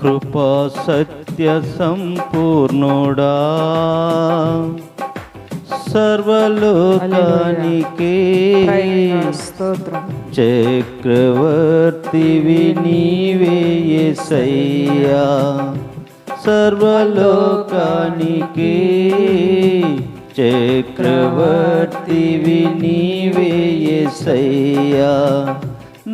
కృపా సత్య సంపూర్ణుడా. సర్వలోకానికే స్తోత్రం. చక్రవర్తివి నీవే యేసయ్యా సర్వలోకానికి చక్రవర్తివి నీవే యేసయ్యా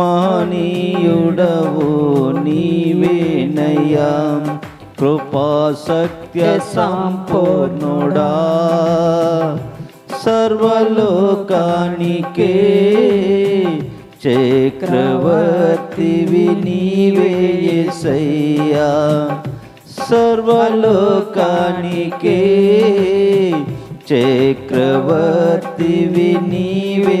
మహనీయుడవు నీవేనయ్యా కృపా సంపూర్ణుడా సర్వలోకానికే చక్రవర్తి నీవే యేసయ్యా సర్వలోకానికే చక్రవర్తివి నీవే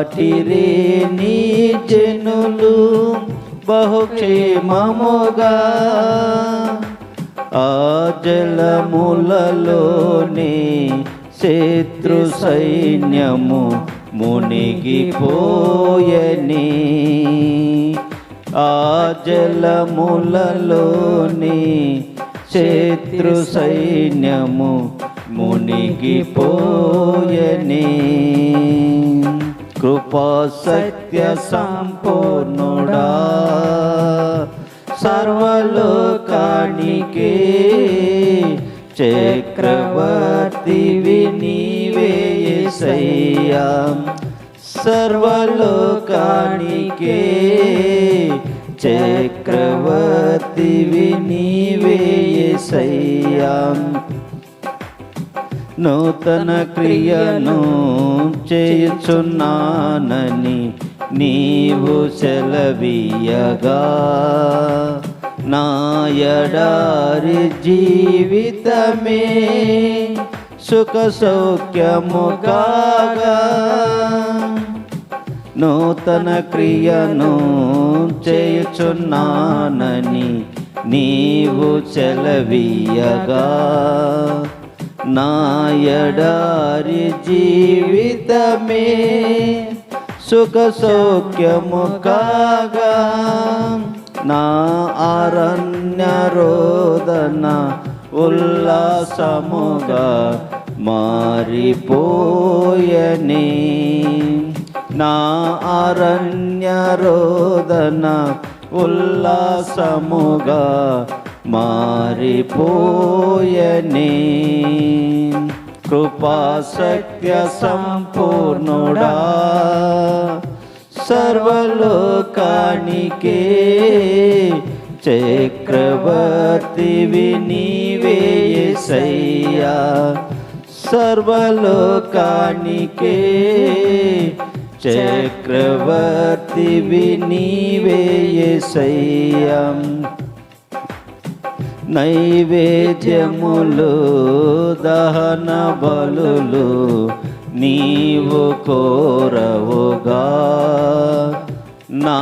దాటిరే నీ జనులు బహుక్షేమముగా. ఆ జలములలోనే శత్రు సైన్యము మునిగిపోయని. ఆ జలములలోని శత్రు సైన్యము మునిగిపోయని. కృపా సత్య సంపూర్ణుడా. సర్వలోకానికే చక్రవర్తి నీవే యేసయ్యా సర్వలోకానికే చక్రవర్తివి నీవే నూతన క్రియను చేయుచున్నానని నీవు సెలవీయగా. నాయడారి జీవితమే సుఖ సౌఖ్యము కాగా. నూతన క్రియను చేయుచున్నానని నీవు చెలవీయగా నాయడారి జీవితమే సుఖ సౌఖ్యము కాగా నా అరణ్య రోదన ఉల్లాసముగా మారిపోయని. నా అరణ్య రోదన ఉల్లాసముగా మారిపోయని. కృపా సంపూర్ణుడా. సర్వలోకానికే చక్రవర్తి నీవే యేసయ్యా సర్వలోకానికే చక్రవర్తివి నీవే నైవేద్యములు దహన బలులు నీవు కోరవుగా. నా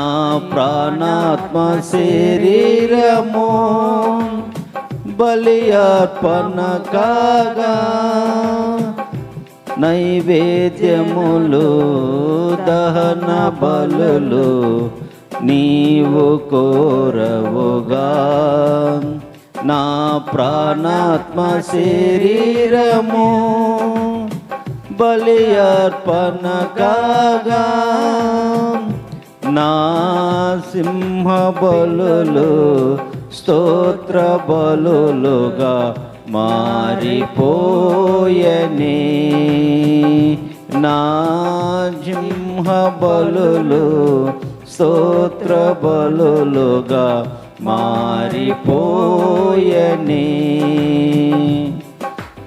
ప్రాణాత్మ శరీరము బలియార్పణ కాగా నైవేద్యములు దహన బలులు నీవు కోరవుగా. నా ప్రాణాత్మ శరీరము బలియార్పణ కాగా. నా సింహ బలులు స్తోత్ర బలులుగా మారిపోయని. నా సింహ బలులు స్తోత్ర బలులుగా మారిపోయని.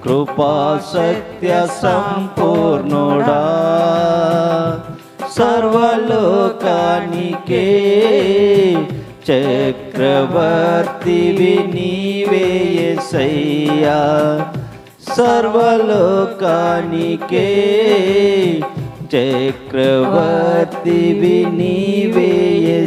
కృపా సత్య సంపూర్ణుడా. సర్వలోకానికే చక్రవర్తివి నీవే సర్వలోకానికే చక్రవర్తివి నీవే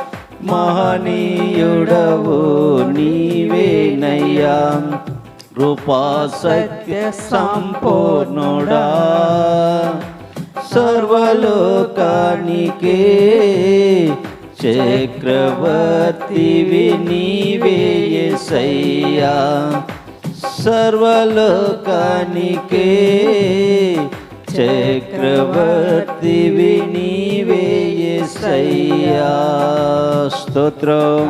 మహనీయుడవు నీవేనయ్యా కృపా సత్య సంపూర్ణుడా సర్వలోకానికే చక్రవర్తివి నీవే సర్వలోకానికే చక్రవర్తివి నీవే స్తోత్రం